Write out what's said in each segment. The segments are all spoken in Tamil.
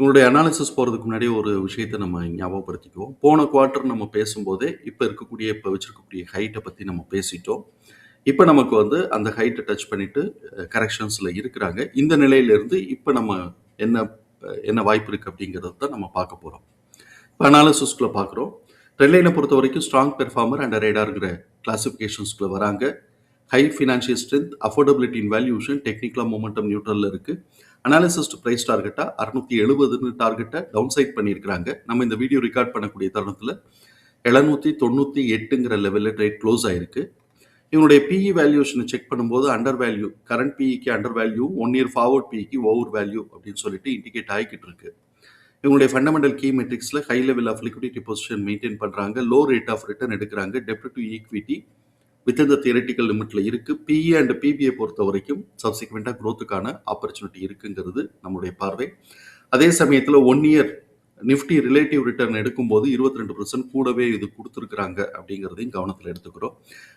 உங்களுடைய அனாலிசிஸ் போகிறதுக்கு முன்னாடி ஒரு விஷயத்தை நம்ம ஞாபகப்படுத்திக்குவோம். போன குவார்ட்டர் நம்ம பேசும்போதே இப்போ இருக்கக்கூடிய இப்போ வச்சுருக்கக்கூடிய ஹைட்டை பற்றி நம்ம பேசிட்டோம். இப்போ நமக்கு வந்து அந்த ஹைட்டை டச் பண்ணிவிட்டு கரெக்ஷன்ஸில் இருக்கிறாங்க. இந்த நிலையிலிருந்து இப்போ நம்ம என்ன என்ன வாய்ப்பு இருக்குது அப்படிங்கிறத தான் நம்ம பார்க்க போகிறோம் இப்போ அனாலிசிஸ்குள்ளே பார்க்குறோம். ட்ரெண்ட்லைனை பொறுத்த வரைக்கும் ஸ்ட்ராங் பெர்ஃபார்மர் அண்ட் ரேடாருங்கிற கிளாசிஃபிகேஷன்ஸ்குள்ளே வராங்க. High financial strength affordability in valuation டெக்னிக்கலாக மூமெண்டம் நியூட்ரலில் இருக்குது அனாலிசிஸ்ட் ப்ரைஸ் டார்கெட்டாக அறுநூத்தி எழுபதுன்னு டார்கெட்டை டவுன் சைட் பண்ணியிருக்கிறாங்க. நம்ம இந்த வீடியோ ரெக்கார்ட் பண்ணக்கூடிய தருணத்தில் எழுநூத்தி தொண்ணூற்றி எட்டுங்கிற லெவலில் ரேட் க்ளோஸ் ஆயிருக்கு. இவனுடைய பிஇ வேல்யூஷனை செக் பண்ணும்போது under value current பிஇக்கு under value one year forward பிஇக்கு over value அப்படின்னு சொல்லிட்டு இண்டிகேட் ஆகிக்கிட்டு இருக்கு. இவங்களுடைய fundamental key மெட்ரிக்ஸில் high level of liquidity position maintain பண்ணுறாங்க லோ ரேட் ஆஃப் ரிட்டர்ன் எடுக்கிறாங்க. டெப்ட் டு ஈக்விட்டி வித் இந்த தியரட்டிக்கல் லிமிட்ல இருக்கு. பிஇ அண்ட் பிபிஐ பொறுத்த வரைக்கும் சப்சிக்வெண்ட்டாக க்ரோத்துக்கான ஆப்பர்ச்சுனிட்டி இருக்குங்கிறது நம்முடைய பார்வை. அதே சமயத்தில் one year Nifty relative return எடுக்கும்போது இருபத்தி ரெண்டு பர்சன்ட் கூடவே இது கொடுத்துருக்குறாங்க அப்படிங்கிறதையும் கவனத்தில் எடுத்துக்கிறோம்.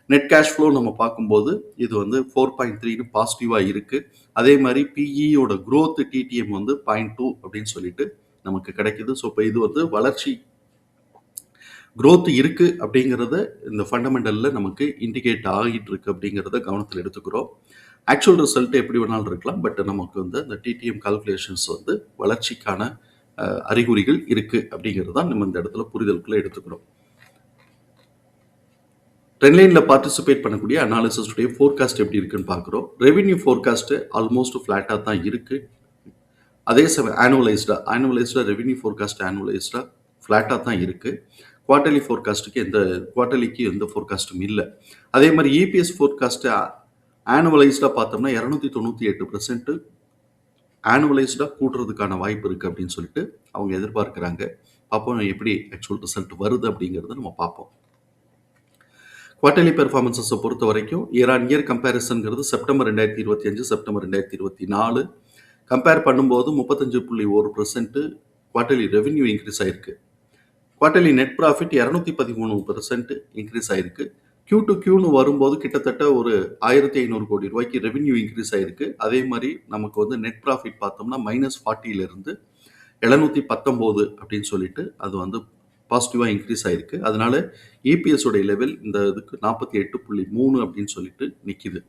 நெட் கேஷ் ஃப்ளோ நம்ம பார்க்கும்போது இது வந்து ஃபோர் பாயிண்ட் த்ரீனு பாசிட்டிவாக இருக்குது அதே மாதிரி பிஇயோட க்ரோத் டிடிஎம் வந்து பாயிண்ட் டூ அப்படின்னு சொல்லிட்டு நமக்கு கிடைக்குது. ஸோ இப்போ இது வந்து வளர்ச்சி க்ரோத் இருக்கு அப்படிங்கிறத இந்த ஃபண்டமெண்டலில் நமக்கு இண்டிகேட் ஆகிட்டு இருக்கு அப்படிங்கிறத கவனத்தில் எடுத்துக்கிறோம். ஆக்சுவல் ரிசல்ட் எப்படி வேணாலும் இருக்கலாம் பட் நமக்கு வந்து அந்த டிடிஎம் கால்குலேஷன்ஸ் வந்து வளர்ச்சிக்கான அறிகுறிகள் இருக்கு அப்படிங்கிறது தான் நம்ம இந்த இடத்துல புரிதலுக்குள்ள எடுத்துக்கிறோம். ட்ரெண்ட்லைனில் பார்ட்டிசிபேட் பண்ணக்கூடிய அனாலிசிஸுடைய ஃபோர்காஸ்ட் எப்படி இருக்குன்னு பார்க்குறோம். ரெவென்யூ ஃபோர்காஸ்ட்டு ஆல்மோஸ்ட் ஃப்ளாட்டாக தான் இருக்குது அதே சமயம் ஆனுவலைஸ்டாக ஆனுவலைஸ்டாக ரெவென்யூ ஃபோர்காஸ்ட் ஆனுவலைஸ்டாக ஃப்ளாட்டாக தான் இருக்குது குவார்ட்டர்லி ஃபோர்காஸ்ட்டுக்கு எந்த குவார்ட்டர்லிக்கு எந்த ஃபோர்காஸ்ட்டும் இல்லை. அதே மாதிரி இபிஎஸ் ஃபோர்காஸ்ட்டு ஆனுவலைஸ்டாக பார்த்தோம்னா இரநூத்தி தொண்ணூற்றி எட்டு பர்சன்ட்டு ஆனுவலைஸ்டாக கூட்டுறதுக்கான வாய்ப்பு இருக்குது அப்படின்னு சொல்லிட்டு அவங்க எதிர்பார்க்குறாங்க. பார்ப்போம் எப்படி ஆக்சுவல் ரிசல்ட் வருது அப்படிங்கிறத நம்ம பார்ப்போம். குவார்ட்டர்லி பெர்ஃபார்மன்ஸஸை பொறுத்த வரைக்கும் இயர் ஆன் இயர் கம்பேரிசன்கிறது செப்டம்பர் ரெண்டாயிரத்தி இருபத்தி அஞ்சு செப்டம்பர் ரெண்டாயிரத்தி இருபத்தி நாலு. கம்பேர் பண்ணும்போது முப்பத்தஞ்சு புள்ளி ஒரு பர்சன்ட்டு குவார்ட்டர்லி ரெவென்யூ இன்க்ரீஸ் ஆயிருக்கு. குவார்ட்டர்லி நெட் ப்ராஃபிட் இரநூத்தி பதிமூணு பெர்சன்ட் இன்க்ரீஸ் ஆயிருக்கு. கியூ டு கியூன்னு வரும்போது கிட்டத்தட்ட ஒரு ஆயிரத்தி ஐநூறு கோடி ரூபாய்க்கு ரெவென்யூ இன்க்ரீஸ் ஆயிருக்கு. அதே மாதிரி நமக்கு வந்து நெட் ப்ராஃபிட் பார்த்தோம்னா மைனஸ் ஃபார்ட்டியிலிருந்து எழுநூத்தி பத்தொம்போது அப்படின்னு சொல்லிட்டு அது வந்து பாசிட்டிவாக இன்க்ரீஸ் ஆயிருக்கு. அதனால EPS உடைய லெவல் இந்த இதுக்கு நாற்பத்தி எட்டு புள்ளி மூணு அப்படின்னு சொல்லிட்டு நிற்கிது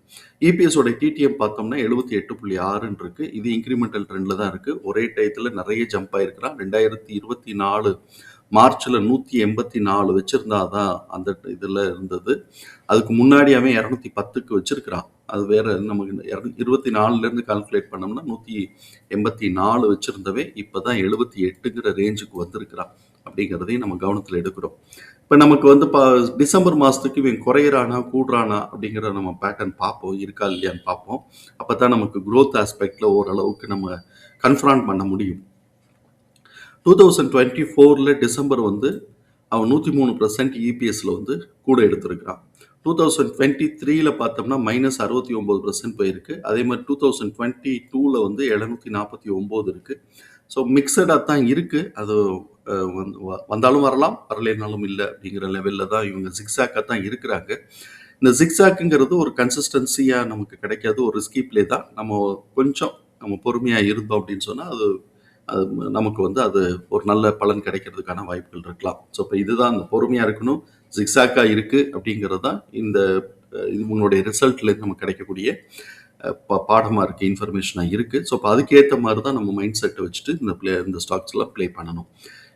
EPS உடைய டிடிஎம் பார்த்தோம்னா எழுபத்தி எட்டு புள்ளி ஆறுன்னு இருக்கு. இது இன்க்ரிமெண்டல் ட்ரெண்டில் தான் இருக்கு. ஒரே டயத்தில் நிறைய ஜம்ப் ஆயிருக்கிறான். ரெண்டாயிரத்தி இருபத்தி நாலு மார்ச்சில் நூற்றி எண்பத்தி நாலு வச்சிருந்தா தான் அந்த இதில் இருந்தது. அதுக்கு முன்னாடி அவன் இரநூத்தி பத்துக்கு வச்சிருக்கிறான். அது வேற நமக்கு இருபத்தி நாலுலேருந்து கால்குலேட் பண்ணோம்னா நூற்றி எண்பத்தி நாலு வச்சிருந்தவே இப்போ தான் எழுபத்தி எட்டுங்கிற ரேஞ்சுக்கு வந்திருக்கிறான். அப்படிங்கிறதையும் நம்ம கவனத்தில் எடுக்கிறோம். இப்போ நமக்கு வந்து பா டிசம்பர் மாதத்துக்கு இவன் குறையிறானா கூடுறானா அப்படிங்கிற நம்ம பேட்டர்ன் பார்ப்போம். இருக்கா இல்லையான்னு பார்ப்போம். அப்போ தான் நமக்கு குரோத் ஆஸ்பெக்டில் ஓரளவுக்கு நம்ம கன்ஃபரான் பண்ண முடியும். டூ தௌசண்ட் டுவெண்ட்டி ஃபோரில் டிசம்பர் வந்து அவன் நூற்றி மூணு பர்சன்ட் இபிஎஸ்ல வந்து கூட எடுத்திருக்கிறான். டூ தௌசண்ட் டுவெண்ட்டி த்ரீல பார்த்தோம்னா மைனஸ் அறுபத்தி ஒம்பது பர்சன்ட் போயிருக்கு. அதே மாதிரி டூ தௌசண்ட் டுவெண்ட்டி டூவில் வந்து எழுநூற்றி நாற்பத்தி ஒம்பது இருக்குது ஸோ மிக்சடாக தான் இருக்குது அது வந்து வந்தாலும் வரலாம் வரலைனாலும் இல்லை அப்படிங்கிற லெவலில் தான் இவங்க ஜிக்ஸாக்காக தான் இருக்கிறாங்க. இந்த ஜிக்ஸாக்குங்கிறது ஒரு கன்சிஸ்டன்சியாக நமக்கு கிடைக்காது ஒரு ரிஸ்கி பிளே தான். நம்ம கொஞ்சம் நம்ம பொறுமையாக இருந்தோம் அப்படின்னு சொன்னால் அது அது நமக்கு வந்து அது ஒரு நல்ல பலன் கிடைக்கிறதுக்கான வாய்ப்புகள் இருக்கலாம். ஸோ இப்போ இதுதான் அந்த பொறுமையாக இருக்கணும் ஜிக்ஸாக்காக இருக்குது அப்படிங்கிறது தான் இந்த இது உங்களுடைய ரிசல்ட்லேருந்து நமக்கு கிடைக்கக்கூடிய பா பாடமாக இருக்குது இன்ஃபர்மேஷனாக இருக்குது ஸோ இப்போ அதுக்கேற்ற மாதிரி தான் நம்ம மைண்ட் செட்டை வச்சுட்டு இந்த ப்ளே இந்த ஸ்டாக்ஸ்லாம் ப்ளே பண்ணணும்.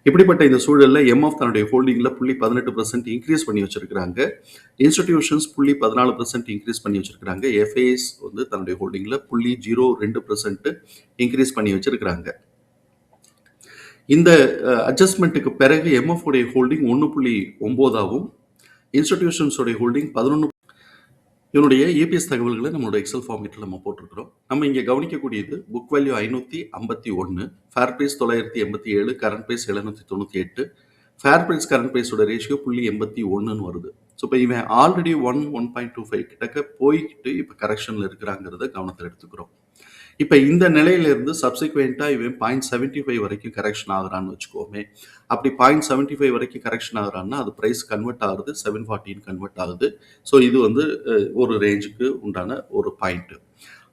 இப்படிப்பட்ட இந்த சூழலில் எம்எஃப் தன்னுடைய ஹோல்டிங்கில் புள்ளி பதினெட்டு பர்சன்ட் இன்க்ரீஸ் பண்ணி வச்சிருக்கிறாங்க. இன்ஸ்டிடியூஷன்ஸ் புள்ளி பதினாலு பர்சன்ட் இன்க்ரீஸ் பண்ணி வச்சிருக்கிறாங்க. எஃப்ஐஎஸ் வந்து தன்னுடைய ஹோல்டிங்கில் புள்ளி ஜீரோ ரெண்டு பர்சன்ட் இன்க்ரீஸ் பண்ணி வச்சிருக்கிறாங்க. இந்த அட்ஜஸ்ட்மெண்ட்டுக்கு பிறகு எம்எஃப் உடைய ஹோல்டிங் ஒன்று புள்ளி ஒம்போதாகவும் இன்ஸ்டிடியூஷன்ஸோடைய ஹோல்டிங் பதினொன்று இதனுடைய ஏபிஎஸ் தகவல்களை நம்மளோட எக்ஸல் ஃபார்மேட்டில் நம்ம போட்டிருக்கிறோம். நம்ம இங்கே கவனிக்கக்கூடியது புக் வேல்யூ ஐநூற்றி ஐம்பத்தி ஒன்று ஃபேர் ப்ரைஸ் தொள்ளாயிரத்தி எண்பத்தி ஏழு கரண்ட் ப்ரைஸ் எழுநூற்றி தொண்ணூற்றி எட்டு ஃபேர் ப்ரைஸ் கரண்ட் ப்ரைஸோட ரேஷியோ புள்ளி எண்பத்தி ஒன்றுன்னு வருது. ஸோ இப்போ இவன் already one one point two five கிட்டக்க போய்கிட்டு இப்போ கரெக்ஷனில் இருக்கிறாங்கிறத கவனத்தில் எடுத்துக்கிறோம். இப்போ இந்த நிலையிலிருந்து சப்சிக்வெண்ட்டாக இவன் பாயிண்ட் செவன்ட்டி ஃபைவ் வரைக்கும் கரெக்ஷன் ஆகுறான்னு வச்சுக்கோமே. அப்படி பாயிண்ட் செவன்ட்டி ஃபைவ் வரைக்கும் கரெக்ஷன் ஆகுறான்னா அது ப்ரைஸ் கன்வெர்ட் ஆகுது செவன் ஃபார்ட்டின் கன்வெர்ட் ஆகுது. ஸோ இது வந்து ஒரு ரேஞ்சுக்கு உண்டான ஒரு பாயிண்ட்டு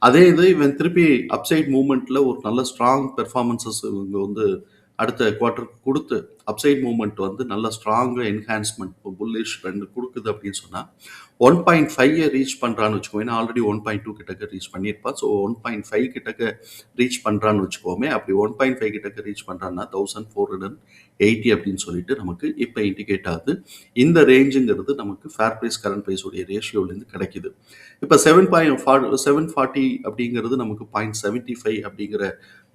அதே இது இவன் திருப்பி அப்சைட் மூமெண்ட்டில் ஒரு நல்ல ஸ்ட்ராங் பெர்ஃபார்மன்சஸ் இவங்க வந்து அடுத்த குவார்ட்டருக்கு கொடுத்து அப்சைட் மூமெண்ட் வந்து நல்ல ஸ்ட்ராங்காக என்ஹான்ஸ்மெண்ட் புல்லிஷ் ரெண்டு கொடுக்குது அப்படின்னு சொன்னால் ஒன் பாயிண்ட் ஃபைவ் ரீச் பண்ணுறான்னு வச்சுக்கோமே. ஆல்ரெடி ஒன் பாயிண்ட் டூ கிட்டக்க ரீச் பண்ணியிருப்பான். ஸோ ஒன் பாயிண்ட் ஃபைவ் கிட்டக்க ரீச் பண்ணுறான்னு வச்சுக்கோமே. அப்படி ஒன் பாயிண்ட் ஃபைவ் கிட்டக்க ரீச் பண்ணுறான்னா தௌசண்ட் ஃபோர் ஹண்ட்ரட் எயிட்டி அப்படின்னு சொல்லிட்டு நமக்கு இப்போ இண்டிகேட் ஆகுது. இந்த ரேஞ்சுங்கிறது நமக்கு ஃபேர் ப்ரைஸ் கரண்ட் ப்ரைஸோடைய ரேஷியோலேருந்து கிடைக்குது. இப்போ செவன் பாயிண்ட் செவன் ஃபார்ட்டி அப்படிங்கிறது நமக்கு பாயிண்ட் செவன்ட்டி ஃபைவ் அப்படிங்கிற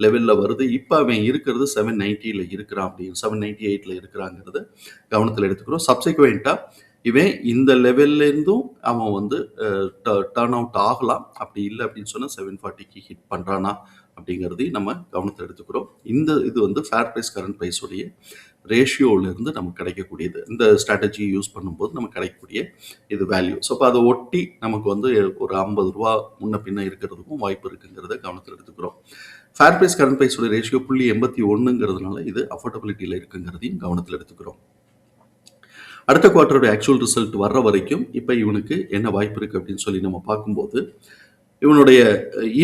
லெவலில் வருது. இப்போ அவன் இருக்கிறது செவன் நைன்ட்டியில் இருக்கிறான் அப்படின்னு செவன் நைன்ட்டி எயிட்டில் இருக்கிறாங்கிறத கவனத்தில் எடுத்துக்கிறோம். சப்சிக்வெண்ட்டாக இவன் இந்த லெவல்லேருந்தும் அவன் வந்து டர்ன் அவுட் ஆகலாம். அப்படி இல்லை அப்படின்னு சொன்னால் செவன் ஃபார்ட்டிக்கு ஹிட் பண்ணுறானா அப்படிங்கிறதையும் நம்ம கவனத்தில் எடுத்துக்கிறோம். இந்த இது வந்து ஃபேர் ப்ரைஸ் கரண்ட் ப்ரைஸோடைய ரேஷியோவிலேருந்து நமக்கு கிடைக்கக்கூடியது. இந்த ஸ்ட்ராட்டஜி யூஸ் பண்ணும்போது நமக்கு கிடைக்கக்கூடிய இது வேல்யூ ஸோ அப்போ அதை ஒட்டி நமக்கு வந்து ஒரு ஐம்பது ரூபா முன்ன பின்ன இருக்கிறதுக்கும் வாய்ப்பு இருக்குங்கிறத கவனத்தில் எடுத்துக்கிறோம். ஃபேர் ப்ரைஸ் கரண்ட் ப்ரைஸோட ரேஷியோ புள்ளி எண்பத்தி ஒன்றுங்கிறதுனால இது அஃபோர்டபிலிட்டியில் இருக்குங்கிறதையும் கவனத்தில் எடுத்துக்கிறோம். அடுத்த குவார்ட்டருடைய ஆக்சுவல் ரிசல்ட் வர்ற வரைக்கும் இப்போ இவனுக்கு என்ன வாய்ப்பு இருக்குது அப்படின்னு சொல்லி நம்ம பார்க்கும்போது இவனுடைய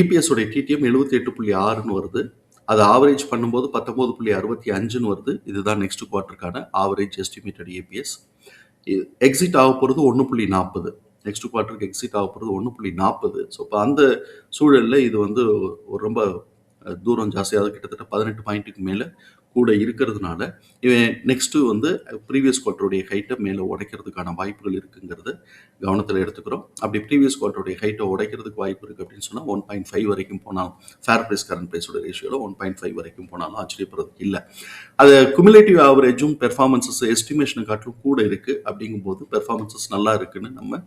இபிஎஸ்ஸுடைய டிடிஎம் எழுபத்தி எட்டு புள்ளி ஆறுன்னு வருது. அது ஆவரேஜ் பண்ணும்போது பத்தொம்போது புள்ளி அறுபத்தி அஞ்சுன்னு வருது. இதுதான் நெக்ஸ்ட் குவார்ட்டருக்கான ஆவரேஜ் எஸ்டிமேட்டட் ஏபிஎஸ் எக்ஸிட் ஆக போகிறது ஒன்று புள்ளி நாற்பது நெக்ஸ்ட் குவார்ட்டருக்கு எக்ஸிட் ஆக போகிறது ஒன்று புள்ளி நாற்பது ஸோ இப்போ அந்த சூழலில் இது வந்து ஒரு ரொம்ப தூரம் ஜாஸ்தியாக கிட்டத்தட்ட பதினெட்டு பாயிண்ட்டுக்கு மேலே கூட இருக்கிறதுனால இவன் நெக்ஸ்ட்டு வந்து ப்ரீவியஸ் குவார்ட்டருடைய ஹைட்டை மேலே உடைக்கிறதுக்கான வாய்ப்புகள் இருக்குங்கிறது கவனத்தில் எடுத்துக்கிறோம். அப்படி ப்ரீவியஸ் குவார்ட்டருடைய ஹைட்டை உடைக்கிறதுக்கு வாய்ப்பு இருக்குது அப்படின்னு சொன்னால் ஒன் பாயிண்ட் ஃபைவ் வரைக்கும் போனாலும் ஃபேர் ப்ரைஸ் கரண்ட் ப்ரைஸோட ரேஷியோவில் ஒன் பாயிண்ட் ஃபைவ் வரைக்கும் போனாலும் ஆச்சரியப்படுறதுக்கு இல்லை. அது குமுலேட்டிவ் ஆவரேஜும் பெர்ஃபார்மன்ஸஸ் எஸ்டிமேஷனை காட்டிலும் கூட இருக்குது அப்படிங்கும்போது பெர்ஃபார்மன்ஸஸ் நல்லா இருக்குன்னு நம்ம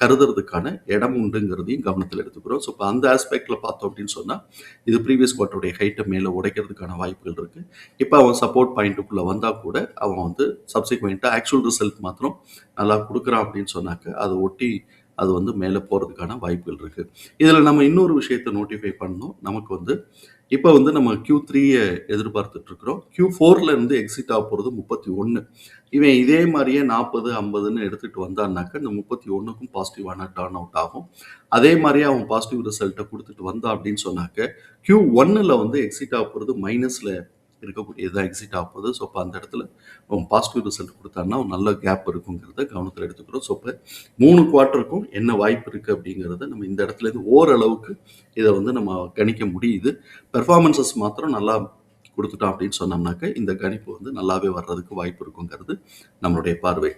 கருதுறதுக்கான இடம் உண்டுங்கிறதையும் கவனத்தில் எடுத்துக்கிறோம். ஸோ இப்போ அந்த ஆஸ்பெக்டில் பார்த்தோம் அப்படின்னு சொன்னால் இது ப்ரீவியஸ் குவார்ட்டருடைய ஹைட்டை மேலே உடைக்கிறதுக்கான வாய்ப்புகள் இருக்குது இப்போ அவன் சப்போர்ட் பாயிண்ட்டுக்குள்ளே வந்தால் கூட அவன் வந்து சப்சிக்வெண்ட்டாக ஆக்சுவல் ரிசல்ட் மாத்திரம் நல்லா கொடுக்குறான் அப்படின்னு சொன்னாக்க அதை ஒட்டி அது வந்து மேலே போகிறதுக்கான வாய்ப்புகள் இருக்குது இதில் நம்ம இன்னொரு விஷயத்தை நோட்டிஃபை பண்ணணும். நமக்கு வந்து இப்போ வந்து நம்ம கியூ த்ரீயை எதிர்பார்த்துட்ருக்குறோம் கியூ ஃபோர்லேருந்து எக்ஸிட் ஆக போகிறது முப்பத்தி ஒன்று இவன் இதே மாதிரியே நாற்பது ஐம்பதுன்னு எடுத்துகிட்டு வந்தான்னாக்க இந்த முப்பத்தி ஒன்றுக்கும் பாசிட்டிவான டர்ன் அவுட் ஆகும். அதே மாதிரியே அவன் பாசிட்டிவ் ரிசல்ட்டை கொடுத்துட்டு வந்தான் அப்படின்னு சொன்னாக்க கியூ ஒன்னில் வந்து எக்ஸிட் ஆக போகிறது மைனஸில் இருக்கக்கூடியதான் எக்ஸிட் ஆக போகுது ஸோ இப்போ அந்த இடத்துல அவன் பாசிட்டிவ் ரிசல்ட் கொடுத்தான்னா நல்ல கேப் இருக்குங்கிறத கவனத்தில் எடுத்துக்கிறோம் ஸோ இப்போ மூணு குவார்ட்டருக்கும் என்ன வாய்ப்பு இருக்குது அப்படிங்கிறத நம்ம இந்த இடத்துல இருந்து ஓரளவுக்கு இதை வந்து நம்ம கணிக்க முடியுது. பெர்ஃபார்மன்சஸ் மாத்திரம் நல்லா கொடுத்துட்டோம் அப்படின்னு சொன்னோம்னாக்க இந்த கணிப்பு வந்து நல்லாவே வர்றதுக்கு வாய்ப்பு இருக்குங்கிறது நம்மளுடைய பார்வை.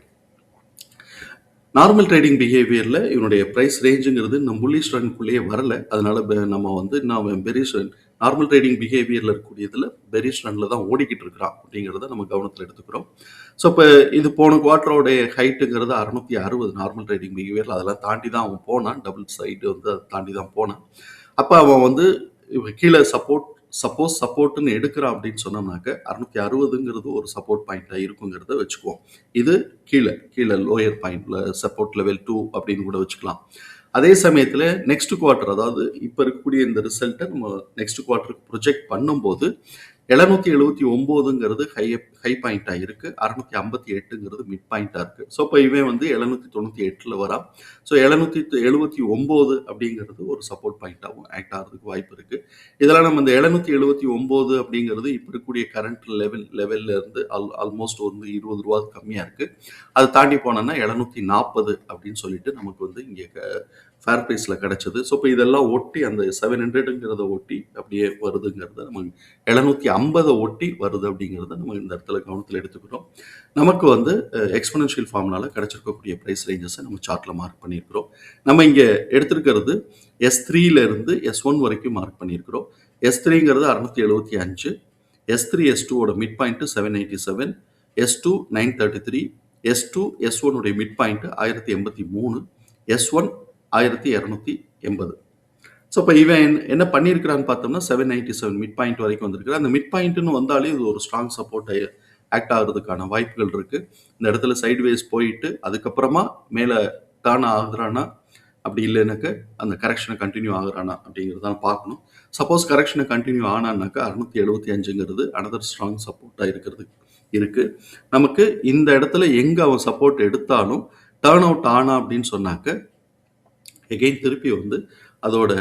நார்மல் ட்ரேடிங் பிஹேவியரில் இவனுடைய ப்ரைஸ் ரேஞ்சுங்கிறது நம்ம புல்லிஷ் ரன்குள்ளேயே வரல. அதனால நம்ம வந்து நான் பெரிஷ் ரன் நார்மல் ட்ரேடிங் பிஹேவியரில் இருக்கக்கூடியதில் பெரிஷ் ரனில் தான் ஓடிக்கிட்டு இருக்கிறான் அப்படிங்கிறத நம்ம கவனத்தில் எடுத்துக்கிறோம். ஸோ இப்போ இது போன குவார்ட்டரோடைய ஹைட்டுங்கிறது அறுநூத்தி அறுபது நார்மல் ட்ரேடிங் பிஹேவியரில் அதெல்லாம் தாண்டி தான் அவன் போனான். டபுள் சைடு வந்து அதை தாண்டி தான் போனான். அப்போ அவன் வந்து கீழே சப்போர்ட் சப்போஸ் சப்போர்ட்டுன்னு எடுக்கிறான் அப்படின்னு சொன்னோம்னாக்க அறுநூத்தி அறுபதுங்கிறது ஒரு சப்போர்ட் பாயிண்டாக இருக்குங்கிறத வச்சுக்குவோம். இது கீழே கீழே லோயர் பாயிண்ட்ல சப்போர்ட் லெவல் டூ அப்படின்னு கூட வச்சுக்கலாம். அதே சமயத்தில் நெக்ஸ்ட் குவார்ட்டர் அதாவது இப்போ இருக்கக்கூடிய இந்த ரிசல்ட்டை நம்ம நெக்ஸ்ட் குவார்ட்டருக்கு ப்ரொஜெக்ட் பண்ணும்போது எழுநூத்தி எழுபத்தி ஒம்போதுங்கிறது ஹை ஹை பாயிண்டா இருக்கு. அறுநூத்தி ஐம்பத்தி எட்டுங்கிறது மிட் பாயிண்டா இருக்கு. ஸோ இப்போ இவன் வந்து எழுநூத்தி தொண்ணூற்றி எட்டில் வரான். ஸோ எழுநூத்தி எழுபத்தி ஒன்பது அப்படிங்கிறது ஒரு சப்போர்ட் பாயிண்டாகவும் ஆக்ட் ஆகிறதுக்கு வாய்ப்பு இருக்கு. இதெல்லாம் நம்ம இந்த எழுநூத்தி எழுபத்தி ஒம்பது அப்படிங்கிறது இப்போ இருக்கக்கூடிய கரண்ட் லெவல் லெவல்ல இருந்து ஆல் ஆல்மோஸ்ட் வந்து இருபது ரூபா கம்மியாக இருக்கு. அதை தாண்டி போனோம்னா எழுநூத்தி நாற்பது அப்படின்னு சொல்லிட்டு நமக்கு வந்து இங்கே ஃபேர் ப்ரைஸில் கிடச்சிது. ஸோ இப்போ இதெல்லாம் ஒட்டி அந்த செவன் ஹண்ட்ரடுங்கிறத ஒட்டி அப்படியே வருதுங்கிறத நம்ம எழுநூற்றி ஐம்பதை ஒட்டி வருது அப்படிங்கிறத நம்ம இந்த இடத்துல கவனத்தில் எடுத்துக்கிறோம் நமக்கு வந்து எக்ஸ்பனன்ஷியல் ஃபார்ம்னால கிடச்சிருக்கக்கூடிய ப்ரைஸ் ரேஞ்சஸை நம்ம சார்ட்டில் மார்க் பண்ணியிருக்கிறோம். நம்ம இங்கே எடுத்திருக்கிறது எஸ் த்ரீலேருந்து எஸ் ஒன் வரைக்கும் மார்க் பண்ணியிருக்கிறோம். எஸ் த்ரீங்கிறது அறுநூத்தி எழுபத்தி அஞ்சு எஸ் த்ரீ எஸ் டூவோட mid point seven eighty seven S two nine thirty three S two S ஒனுடைய mid point ஆயிரத்தி எண்பத்தி மூணு எஸ் ஒன் ஆயிரத்தி இரநூத்தி எண்பது. ஸோ இப்போ இவன் என்ன- என்ன பண்ணியிருக்கிறான்னு பார்த்தோம்னா seven ninety seven mid point வரைக்கும் வந்திருக்கு அந்த மிட் பாயிண்ட்னு வந்தாலே இது ஒரு ஸ்ட்ராங் சப்போர்ட் ஆக்ட் ஆகிறதுக்கான வாய்ப்புகள் இருக்குது இந்த இடத்துல சைட்வேஸ் போயிட்டு அதுக்கப்புறமா மேலே டர்ன் ஆகுறானா? அப்படி இல்லைனாக்க அந்த கரெக்ஷனை கண்டினியூ ஆகுறானா அப்படிங்கிறதான் பார்க்கணும். சப்போஸ் கரெக்ஷனை கண்டினியூ ஆனான்னாக்கா அறுநூத்தி எழுபத்தி அஞ்சுங்கிறது அனதர் ஸ்ட்ராங் சப்போர்ட்டாக இருக்கிறது இருக்குது நமக்கு இந்த இடத்துல எங்கே அவன் சப்போர்ட் எடுத்தாலும் டேர்ன் அவுட் ஆனா அப்படின்னு சொன்னாக்க எகெயின் திருப்பி வந்து அதோட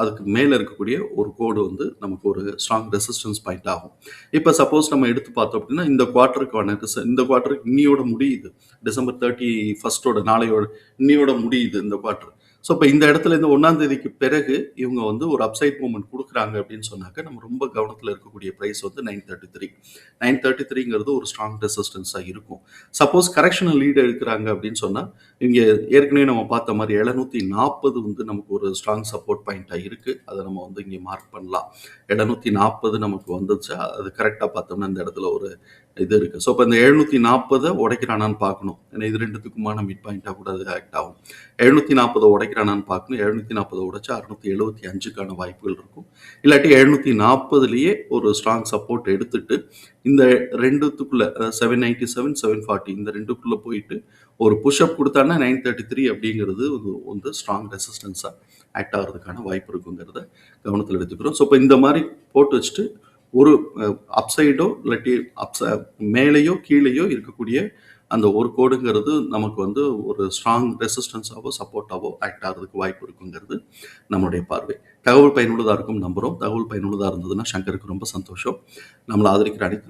அதுக்கு மேலே இருக்கக்கூடிய ஒரு கோடு வந்து நமக்கு ஒரு ஸ்ட்ராங் ரெசிஸ்டன்ஸ் பாயிண்ட் ஆகும். இப்போ சப்போஸ் நம்ம எடுத்து பார்த்தோம் அப்படின்னா இந்த குவார்ட்டருக்கான இந்த குவார்ட்டருக்கு இன்னியோட முடியுது. டிசம்பர் தேர்ட்டி ஃபர்ஸ்டோட நாளையோட இன்னியோட முடியுது இந்த குவார்ட்டர் ஸோ இப்போ இந்த இடத்துல இந்த ஒன்றாம் தேதிக்கு பிறகு இவங்க வந்து ஒரு அப்சைட் மூமெண்ட் கொடுக்குறாங்க அப்படின்னு சொன்னாக்க நம்ம ரொம்ப கவனத்தில் இருக்கக்கூடிய ப்ரைஸ் வந்து nine thirty three nine thirty த்ரீங்கிறது ஒரு ஸ்ட்ராங் ரெசிஸ்டன்ஸாக இருக்கும். சப்போஸ் கரெக்ஷனல் லீடு எடுக்கிறாங்க அப்படின்னு சொன்னால் இங்கே ஏற்கனவே நம்ம பார்த்த மாதிரி எழுநூத்தி நாற்பது வந்து நமக்கு ஒரு ஸ்ட்ராங் சப்போர்ட் பாயிண்ட்டாக இருக்குது அதை நம்ம வந்து இங்கே மார்க் பண்ணலாம். எழுநூத்தி நாற்பது நமக்கு வந்துச்சு. அது கரெக்டாக பார்த்தோம்னா இந்த இடத்துல ஒரு இது இருக்குது ஸோ இப்போ இந்த எழுநூற்றி நாற்பதை உடைக்கிறானான்னு பார்க்கணும். ஏன்னா இது ரெண்டுத்துக்குமான மிட் பாயிண்ட்டாக கூட அது ஆக்ட் ஆகும். எழுநூற்றி நாற்பதை உடைக்கிறானான்னு பார்க்கணும். எழுநூற்றி நாற்பதை உடைச்சா அறுநூத்தி எழுபத்தி அஞ்சுக்கான வாய்ப்புகள் இருக்கும். இல்லாட்டி எழுநூற்றி நாற்பதுலேயே ஒரு ஸ்ட்ராங் சப்போர்ட் எடுத்துட்டு இந்த ரெண்டுத்துக்குள்ள seven ninety seven seven forty இந்த ரெண்டுக்குள்ள போயிட்டு ஒரு புஷ்அப் கொடுத்தான்னா நைன் தேர்ட்டி த்ரீ அப்படிங்கிறது ஒரு- வந்து ஸ்ட்ராங் ரெசிஸ்டன்ஸாக ஆக்ட் ஆகிறதுக்கான வாய்ப்பு இருக்குங்கிறத கவனத்தில் எடுத்துக்கிறோம் ஸோ இப்போ இந்த மாதிரி போட்டு வச்சுட்டு ஒரு அப்சைடோ இல்லாட்டி அப்ச மேலேயோ கீழேயோ இருக்கக்கூடிய அந்த ஒரு கோடுங்கிறது நமக்கு வந்து ஒரு ஸ்ட்ராங் ரெசிஸ்டன்ஸாவோ சப்போர்ட்டாவோ ஆக்ட் ஆகிறதுக்கு வாய்ப்பு இருக்குங்கிறது நம்மளுடைய பார்வை. தகவல் பயனுள்ளதாக இருக்கும் நம்புகிறோம் தகவல் பயனுள்ளதாக இருந்ததுன்னா சங்கருக்கு ரொம்ப சந்தோஷம். நம்மளை ஆதரிக்கிற அனைத்து